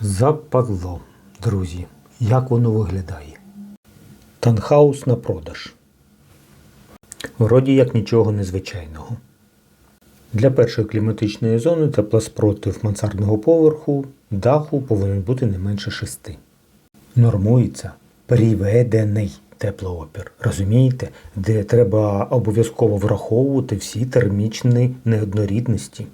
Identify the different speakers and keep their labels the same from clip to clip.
Speaker 1: Западло, друзі. Як воно виглядає? Танхаус на продаж. Вроді як нічого незвичайного. Для першої кліматичної зони теплоспротив мансардного поверху даху повинен бути не менше 6. Нормується приведений теплоопір. Розумієте, де треба обов'язково враховувати всі термічні неоднорідності.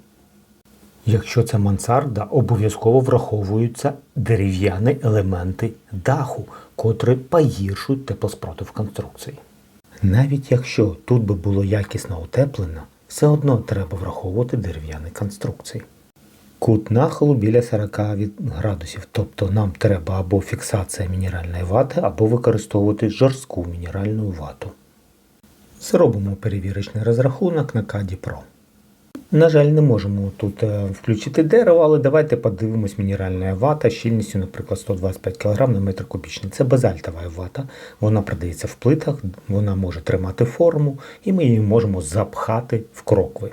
Speaker 1: Якщо це мансарда, обов'язково враховуються дерев'яні елементи даху, котрі погіршують теплоспротив конструкції. Навіть якщо тут би було якісно утеплено, все одно треба враховувати дерев'яні конструкції. Кут нахилу біля 40 градусів, тобто нам треба або фіксація мінеральної вати, або використовувати жорстку мінеральну вату. Зробимо перевірочний розрахунок на Каді Pro. На жаль, не можемо тут е, включити дерево, але давайте подивимось мінеральна вата щільністю, наприклад, 125 кг на метр кубічний. Це базальтова вата. Вона продається в плитах, вона може тримати форму, і ми її можемо запхати в крокви.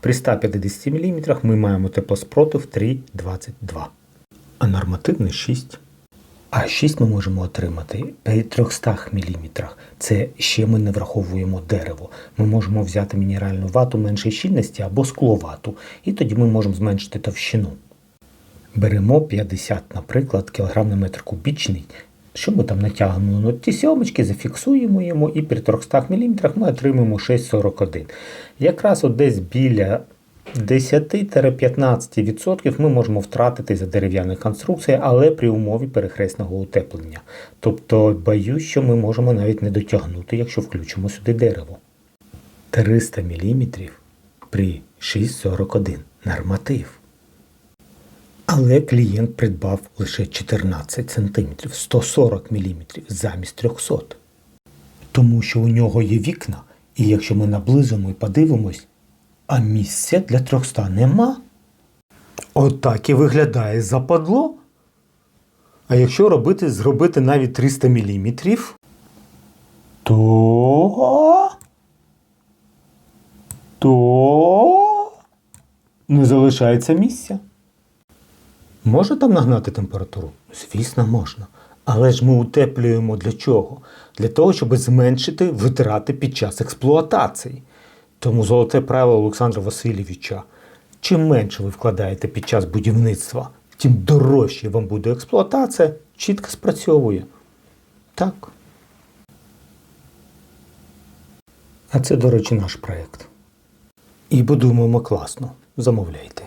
Speaker 1: При 150 мм ми маємо теплоспротив 3,22, а нормативний 6. А 6 ми можемо отримати при 300 мм. Це ще ми не враховуємо дерево. Ми можемо взяти мінеральну вату меншої щільності або скловату, і тоді ми можемо зменшити товщину. Беремо 50, наприклад, кілограм на метр кубічний. Що ми там натягнемо? Ну, ті сьомочки зафіксуємо йому і при 300 мм ми отримаємо 6,41. Якраз от десь біля 10-15% ми можемо втратити за дерев'яної конструкції, але при умові перехресного утеплення. Тобто боюсь, що ми можемо навіть не дотягнути, якщо включимо сюди дерево. 300 мм при 6,41 норматив. Але клієнт придбав лише 14 см 140 мм замість 300. Тому що у нього є вікна, і якщо ми наблизимо і подивимось, а місця для 300 нема. Отак і виглядає западло. А якщо робити, зробити навіть 300 мм, то. то не залишається місця. Може там нагнати температуру? Звісно, можна. Але ж ми утеплюємо для чого? Для того, щоб зменшити витрати під час експлуатації. Тому золоте правило Олександра Васильовича. Чим менше ви вкладаєте під час будівництва, тим дорожче вам буде експлуатація, чітко спрацьовує. Так. А це, до речі, наш проєкт. І будуємо класно. Замовляйте.